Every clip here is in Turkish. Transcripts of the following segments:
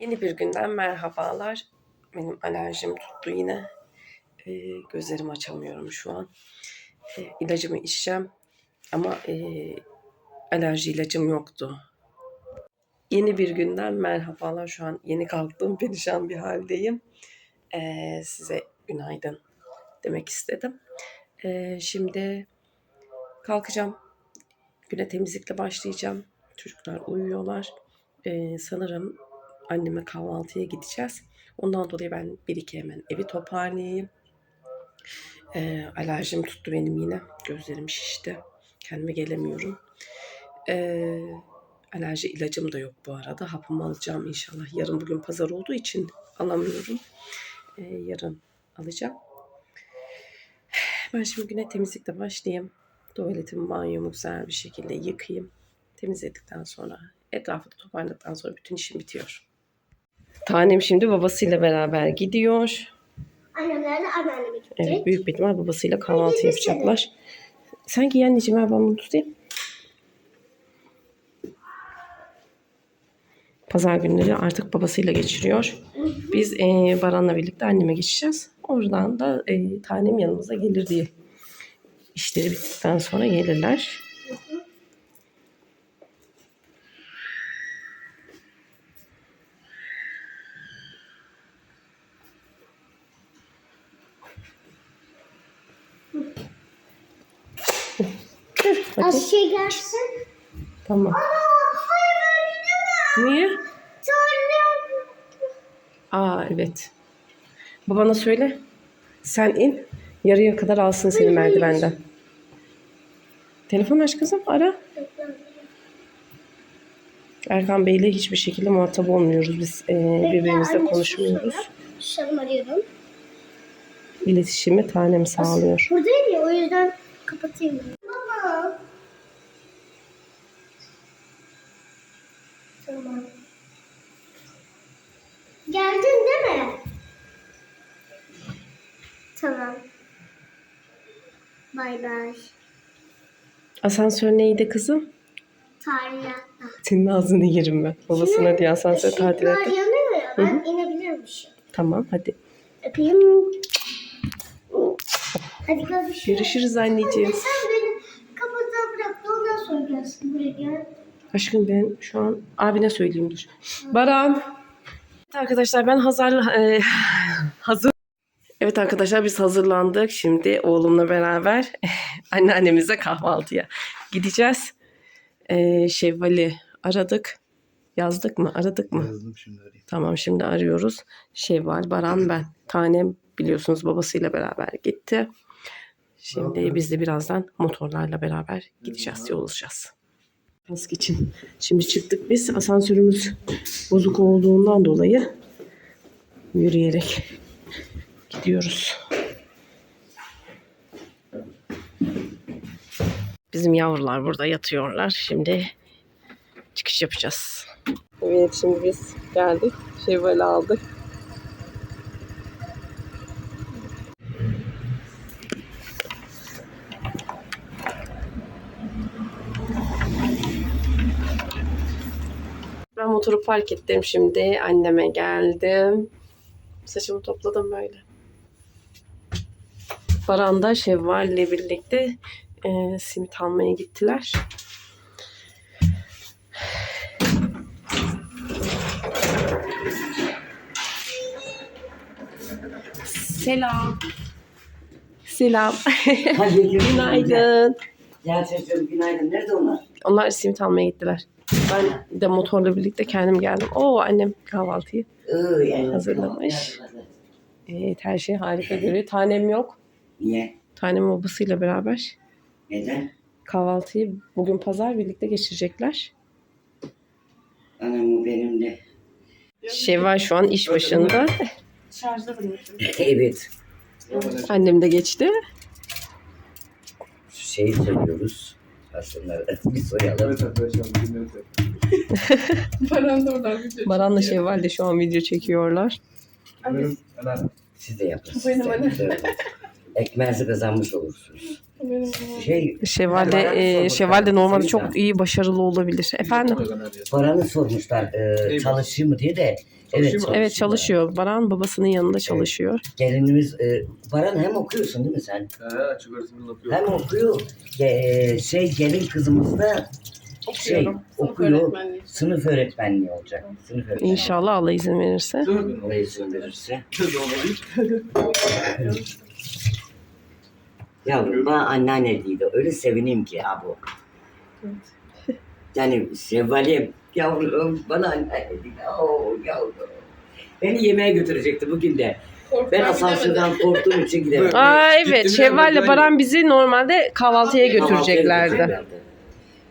Yeni bir günden merhabalar. Benim alerjim tuttu yine. Ee, gözlerimi açamıyorum şu an. Ee, ilacımı içeceğim. Ama e, alerji ilacım yoktu. Yeni bir günden merhabalar. Şu an yeni kalktım. Perişan bir haldeyim. Ee, size günaydın demek istedim. Ee, şimdi kalkacağım. Güne temizlikle başlayacağım. Çocuklar uyuyorlar. Ee, sanırım anneme kahvaltıya gideceğiz. Ondan dolayı ben bir iki hemen evi toparlayayım. Ee, alerjim tuttu benim yine. Gözlerim şişti. Kendime gelemiyorum. Ee, alerji ilacım da yok bu arada. Hapımı alacağım inşallah. Yarın bugün pazar olduğu için alamıyorum. Ee, yarın alacağım. Ben şimdi güne temizlikle başlayayım. Tuvaletimi, banyomu güzel bir şekilde yıkayayım. Temizledikten sonra, etrafı da toparladıktan sonra bütün işim bitiyor. Tanem şimdi babasıyla beraber gidiyor. Annemler de anneanneme gidecek. Evet büyük bir ihtimal babasıyla kahvaltı yapacaklar. Sen giy anneciğim ver ben bunu tutayım. Pazar günleri artık babasıyla geçiriyor. Biz e, Baran'la birlikte anneme geçeceğiz. Oradan da e, tanem yanımıza gelir diye. İşleri bittikten sonra gelirler. Dur, gelsin. Tamam. Niye? Sonra Aa evet. Babana söyle. Sen in. Yarıya kadar alsın seni merdivenden. Telefon aç kızım ara. Erkan Bey'le hiçbir şekilde muhatap olmuyoruz. Biz e, birbirimizle konuşmuyoruz. Şalım arıyorum. İletişimi tanem sağlıyor. Buradayım ya o yüzden kapatayım. Baba. Tamam. Geldin değil mi? Tamam. Bay bay. Asansör neydi kızım? Tarihatta. Senin ağzını yerim ben. Babasına diye asansör Işıklar tadilatı. yanıyor ya. Ben inebilirmişim. Tamam hadi. Öpeyim. Hadi görüşürüz. Görüşürüz anneciğim. Sen beni kapıda bırak. Ondan sonra gelsin buraya gel. Aşkım ben şu an abine söyleyeyim dur. Baran. Evet arkadaşlar ben hazır e, hazır. Evet arkadaşlar biz hazırlandık. Şimdi oğlumla beraber anneannemize kahvaltıya gideceğiz. E, Şevval'i aradık. Yazdık mı? Aradık mı? Yazdım şimdi arayayım. Tamam şimdi arıyoruz. Şevval, Baran ben. Tanem biliyorsunuz babasıyla beraber gitti. Şimdi biz de birazdan motorlarla beraber gideceğiz, yol alacağız. Kask için. Şimdi çıktık biz. Asansörümüz bozuk olduğundan dolayı yürüyerek gidiyoruz. Bizim yavrular burada yatıyorlar. Şimdi çıkış yapacağız. Evet şimdi biz geldik. Şevval'i aldık. Ben motoru park ettim şimdi. Anneme geldim. Saçımı topladım böyle. Baran Şevval'le birlikte e, simit almaya gittiler. Selam. Selam. Günaydın. Gel çocuğum günaydın. Nerede onlar? Onlar simit almaya gittiler. Ben de motorla birlikte kendim geldim. Oo annem kahvaltıyı. Hazırlamış. Evet her şey harika görüyor. Tanem yok. Niye? Tanem babasıyla beraber Neden? kahvaltıyı bugün pazar birlikte geçirecekler. Anam o benim de. Şevval şu an iş başında. evet. Annem de geçti. Şu şeyi soruyoruz. Aslında bir soyalım. Evet arkadaşlar bugün evet. Baran'la Şevval de şu an video çekiyorlar. Siz de yapın. Benim siz de. annem. Ekmeğinizi kazanmış olursunuz. Şey, Şevval Baran de, e, sormuşlar. Şevval de normalde çok iyi başarılı olabilir. Efendim? Baran'ı sormuşlar e, çalışıyor mu diye de. Evet? Evet çalışıyor. Baran babasının yanında çalışıyor. Gelinimiz e, Baran hem okuyorsun değil mi sen? He açık öğretimden. Hem okuyor e, şey gelin kızımız da şey okuyor sınıf öğretmenliği olacak. Sınıf öğretmenliği. İnşallah Allah izin verirse. Allah izin verirse. Yavrum bana anneanne değildi. Öyle sevineyim ki ha bu. Yani Şevval'im yavrum bana anneanne değildi. Oo yavrum. Beni yemeğe götürecekti bugün de. Ben asansörden korktuğum için gidemedim. Aa evet mi? Şevval ile Ben- Baran bizi normalde kahvaltıya götüreceklerdi.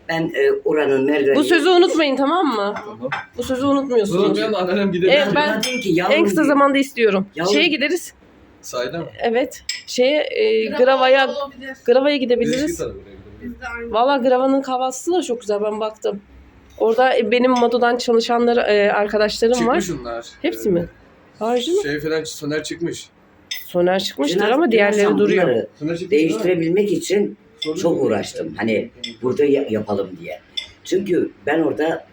Ben e, oranın merdiveni... Bu sözü unutmayın tamam mı? Tamam. Bu sözü unutmuyorsunuz. bir anda anneannem gidebilir. Evet, ben- dedim ki En kısa diyor, zamanda istiyorum. Yavrum- Şeye gideriz. Sahiden mi? Evet. Şeye e, Grava'ya Grava'ya gidebiliriz. Valla Grava'nın kahvaltısı da çok güzel ben baktım. Orada e, benim Mado'dan çalışanlar e, arkadaşlarım var. Çıkmış onlar. Hepsi Ee, mi? Harcı mı? Şey falan Soner çıkmış. Soner çıkmıştır Biraz- ama diğerleri duruyor. bunları Soner çıkmış. Değiştirebilmek için Sorun çok uğraştım. Hani burada ya- yapalım diye. Çünkü ben orada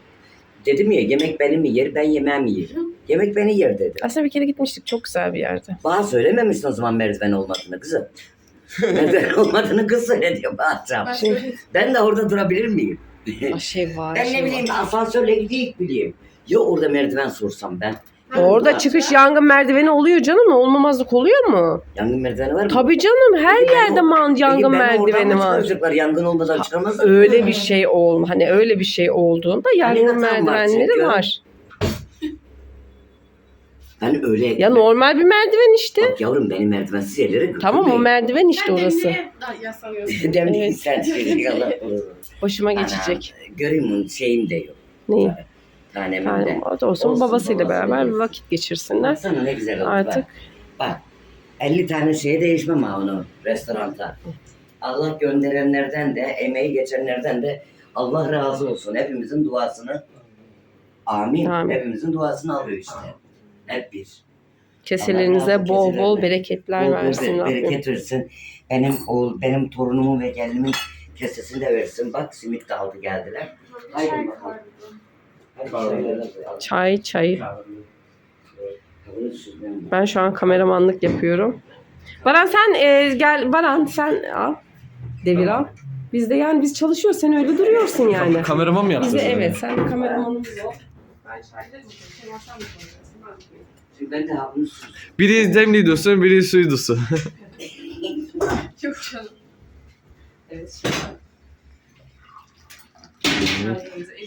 dedim ya yemek benim mi yer ben yemeğim mi yerim. Yemek beni yer dedi. Aslında bir kere gitmiştik çok güzel bir yerde. Bana söylememişsin o zaman merdiven olmadığını kızım. merdiven olmadığını kız söyledi bana. Şimdi Ben de orada durabilir miyim? Şey var. ben şey ne var. bileyim asansörle gideyim bileyim. Ya orada merdiven sorsam ben. Orada çıkış yangın merdiveni oluyor canım. Olmamazlık oluyor mu? Yangın merdiveni var mı? Tabii canım her Peki ben yerde o- man Peki yangın beni oradan merdiveni mı var. çıkaracaklar? Yangın olmadan çıkamaz mı? Öyle bir şey ol hani öyle bir şey olduğunda yangın Hakikaten var merdivenleri çünkü. var. Ben öyle... Ya normal bir merdiven işte. Bak yavrum beni merdivensiz yerlere götürmeyin. Tamam o merdiven işte orası. Demlik Evet. sen şey Allah korusun. Başıma geçecek. Ana, Göreyim onun şeyim de yok. Neyi? Tanem Yani de. o da olsun Olsun, babasıyla beraber bir vakit geçirsinler. Baksana ne güzel oldu Artık bak. Bak 50 tane şeye değişmem ha onu restoranta. Allah gönderenlerden de emeği geçenlerden de Allah razı olsun. Hepimizin duasını Amin. Amin. Hepimizin duasını alıyor işte. Hep bir. keselerinize bol bol bereketler Bol bol versin Rabbim. bereket versin. Benim oğul, benim torunumun ve gelinimin kesesini de versin. Bak simit de aldı geldiler. Haydi bakalım. Çay çayı. Ben şu an kameramanlık yapıyorum. Baran sen e, gel Baran sen al. Devir al. Biz de yani biz çalışıyoruz sen öyle duruyorsun yani. Kameraman mı Biz yaptın? de evet sen kameramanımız ol. Ben de ha bunu süz. Biri demli diyorsun, biri suyu diyorsun. Çok canım. Evet.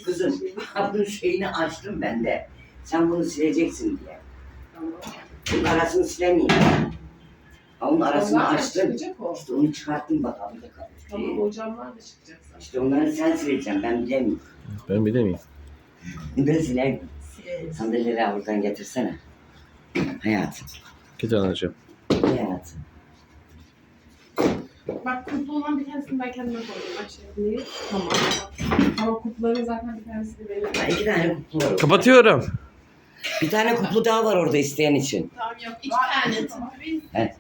Kızım bunun şeyini açtım ben de. Sen bunu sileceksin diye. Bunun arasını silemeyeyim. Ha, Onun arasını açtım. İşte onu çıkarttım bakalım. hocamlar da çıkacak İşte onları sen sileceksin. Ben bilemiyorum. Ben bilemeyim. Ben sileyim. Sandalyeleri buradan getirsene. Hayatım. Git anacığım. Hayatım. Bak kuplu olan bir tanesini ben kendime koydum. Bak şimdi. Tamam. Ama kupların zaten bir tanesi benim. Ha, iki tane kutlu var. Kapatıyorum. Bir tane kutlu daha var orada isteyen için. Tamam yok. İki tane. Tamam. Evet.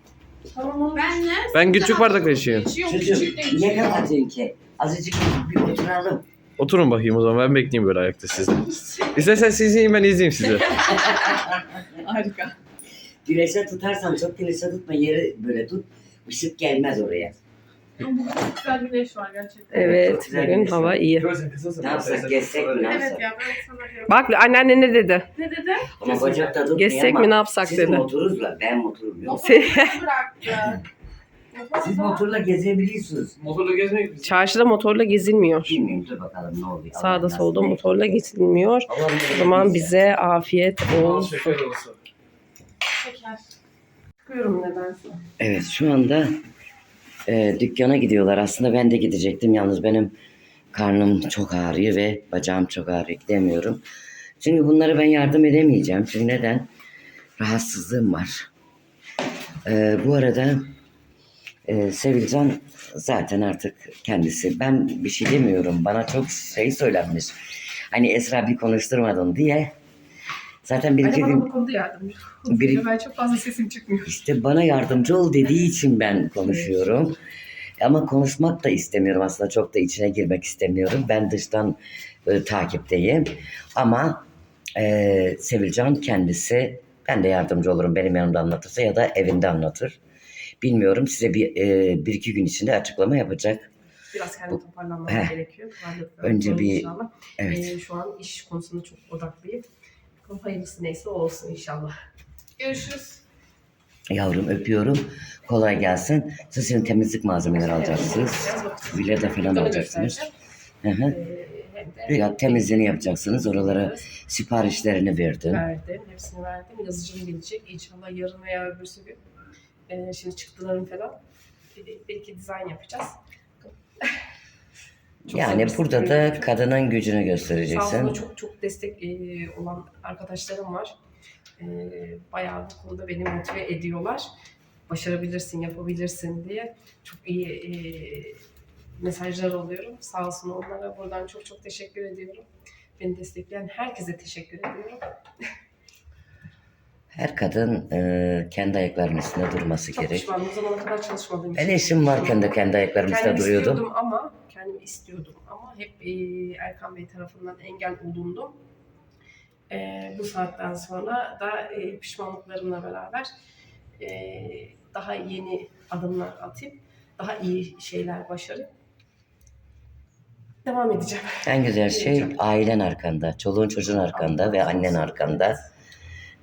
Tamam onu ben ne? Ben küçük bardakla içeyim. Çocuğum niye kapatıyorsun ki? Azıcık bir oturalım. Oturun bakayım o zaman ben bekleyeyim böyle ayakta sizden. İstersen siz yiyin ben izleyeyim sizi. Harika. Güneşe tutarsan çok güneşe tutma yeri böyle tut. Işık gelmez oraya. Ama bugün çok güzel bir güneş var gerçekten. Evet güzel bugün güneş hava iyi. Ne yapsak gezsek mi ne Evet yapsak? ya ben sana diyorum. Bak anneanne ne dedi? Ne dedi? Ama bacakta tutmuyor Gezsek mi ne yapsak siz dedi. motoruzla ben motorum yok. Se- Bıraktı. Siz motorla gezebiliyorsunuz. Motorla gezmek Çarşıda motorla gezilmiyor. Bilmiyorum dur bakalım ne oluyor. Allah Sağda nasip solda etsin. motorla gezilmiyor. Allah O zaman bize afiyet olsun. Şeker olsun. Şeker. Çıkıyorum nedense. Evet şu anda e, dükkana gidiyorlar. Aslında ben de gidecektim. Yalnız benim karnım çok ağrıyor ve bacağım çok ağrıyor. Gidemiyorum. Çünkü bunlara ben yardım edemeyeceğim. Çünkü neden? Rahatsızlığım var. E, bu arada e, Sevilcan zaten artık kendisi. Ben bir şey demiyorum. Bana çok şey söylenmiş. Hani Esra bir konuşturmadın diye. Zaten bir iki gün konuda yardımcı. Bir- Ben çok fazla sesim çıkmıyor. işte bana yardımcı ol dediği için ben konuşuyorum. Ama konuşmak da istemiyorum aslında çok da içine girmek istemiyorum. Ben dıştan e, takipteyim. Ama e, Sevilcan kendisi ben de yardımcı olurum benim yanımda anlatırsa ya da evinde anlatır. Bilmiyorum size bir, e, bir iki gün içinde açıklama yapacak. Biraz kendi toparlanmam gerekiyor. Önce bir- inşallah. Evet. Ee, şu an iş konusunda çok odaklıyım. Bakalım hayırlısı neyse o olsun inşallah. Görüşürüz. Yavrum öpüyorum. Kolay gelsin. Siz şimdi temizlik malzemeleri alacaksınız. Bakacağız. Vileda falan alacaksınız. Hı hı. Ee, hem de Ya temizliğini yapacaksınız. Oralara siparişlerini verdin. verdim. Hepsini verdim. Yazıcım gelecek. İnşallah yarın veya öbürsü gün. Ee, şimdi çıktılarım falan. Bir, bir iki dizayn yapacağız. Çok Yani burada da kadının gücünü Sağ göstereceksin. olsun çok çok destek e, olan arkadaşlarım var. E, bayağı bu konuda beni motive ediyorlar. Başarabilirsin, yapabilirsin diye. Çok iyi e, mesajlar alıyorum. Sağ olsun onlara buradan çok çok teşekkür ediyorum. Beni destekleyen herkese teşekkür ediyorum. Her kadın e, kendi ayaklarının üstünde durması Çok gerek. pişmanım. Bu zamana kadar çalışmadığım Ben eşim varken de kendi ayaklarının üstünde duruyordum. ama kendim istiyordum ama hep e, Erkan Bey tarafından engel olundum. E, bu saatten sonra da e, pişmanlıklarımla beraber e, daha yeni adımlar atıp daha iyi şeyler başarıp devam edeceğim. En güzel şey ailen arkanda, çoluğun çocuğun arkanda ve annen arkanda.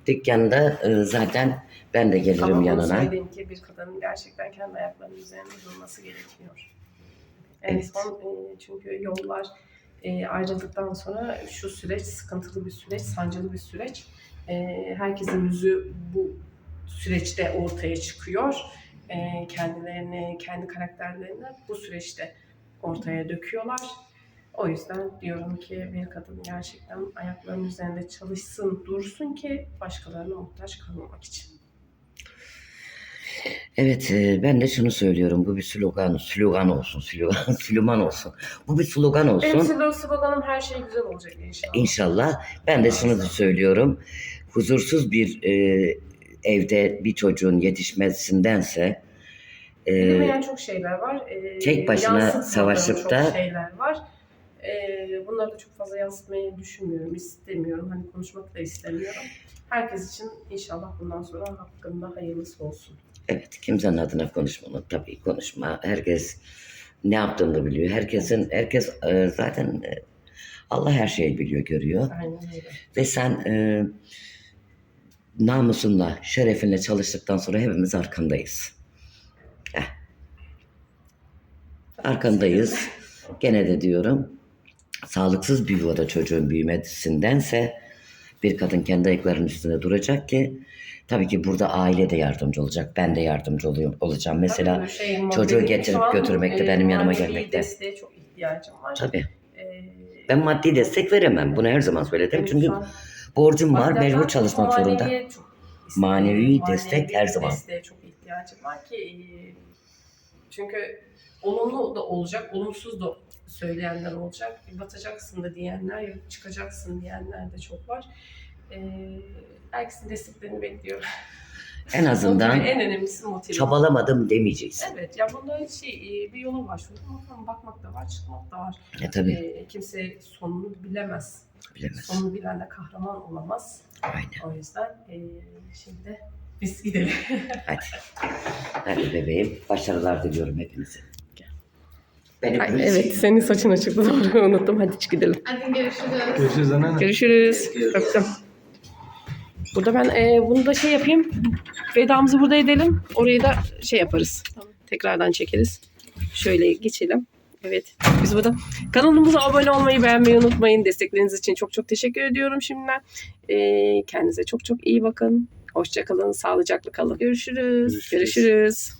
Dükkanda e, zaten ben de gelirim Ama yanına. söyleyeyim ki bir kadının gerçekten kendi ayaklarının üzerinde durması gerekiyor. En Evet. son e, çünkü yollar e, ayrıldıktan sonra şu süreç sıkıntılı bir süreç, sancılı bir süreç. E, herkesin yüzü bu süreçte ortaya çıkıyor. E, kendilerini, kendi karakterlerini bu süreçte ortaya döküyorlar. O yüzden diyorum ki bir kadın gerçekten ayaklarının üzerinde çalışsın, dursun ki başkalarına muhtaç kalmamak için. Evet e, ben de şunu söylüyorum. Bu bir slogan, slogan olsun, slogan, slogan olsun. Bu bir slogan olsun. Benim slogan- sloganım her şey güzel olacak inşallah. İnşallah. Ben de şunu da söylüyorum. Huzursuz bir e, evde bir çocuğun yetişmesindense e, Bilinmeyen çok şeyler var. Ee, tek başına savaşıp çok da- şeyler var. Ee, bunları da çok fazla yansıtmayı düşünmüyorum, istemiyorum. Hani konuşmak da istemiyorum. Herkes için inşallah bundan sonra hakkında hayırlısı olsun. Evet kimsenin adına konuşmama tabii konuşma. Herkes ne yaptığını biliyor. Herkesin herkes e, zaten e, Allah her şeyi biliyor, görüyor. Aynen öyle. Ve sen e, namusunla, şerefinle çalıştıktan sonra hepimiz arkandayız. Heh. Arkandayız. Gene de diyorum sağlıksız bir yuvada çocuğun büyümesindense bir kadın kendi ayaklarının üstünde duracak ki tabii ki burada aile de yardımcı olacak. Ben de yardımcı oluyorum, olacağım. Mesela Tabii şey, çocuğu getirip an, götürmekte, e, benim yanıma manevi gelmekte. desteğe çok ihtiyacım var. tabii Ee, ben maddi destek veremem. Bunu her zaman söyledim. Çünkü an borcum var, mecbur çalışmak zorunda. istiyorum. Manevi destek her zaman. desteğe çok ihtiyacım var ki e, çünkü olumlu da olacak, olumsuz da söyleyenler olacak. Batacaksın da diyenler, çıkacaksın diyenler de çok var. E, herkesin desteklerini bekliyorum. En azından en önemlisi motive. çabalamadım demeyeceksin. Evet, ya bunda şey, e, bir var. Şurada bakalım, bakmak da var, çıkmak da var. E tabii E, kimse sonunu bilemez. bilemez. Sonunu bilen de kahraman olamaz. Aynen. O yüzden eee şimdi biz gidelim. Hadi. Hadi bebeğim. Başarılar diliyorum hepinize. Benim Ay, evet senin saçın açıktı doğru unuttum. Hadi çık gidelim. Hadi görüşürüz. Görüşürüz anneanne. Görüşürüz. Öptüm. Burada ben e, bunu da şey yapayım. Vedamızı burada edelim. Orayı da şey yaparız. Tamam. Tekrardan çekeriz. Şöyle geçelim. Evet. Biz burada kanalımıza abone olmayı, beğenmeyi unutmayın. Destekleriniz için çok çok teşekkür ediyorum şimdiden. E, kendinize çok çok iyi bakın. Hoşçakalın, sağlıcakla kalın. Görüşürüz. Görüşürüz. Görüşürüz.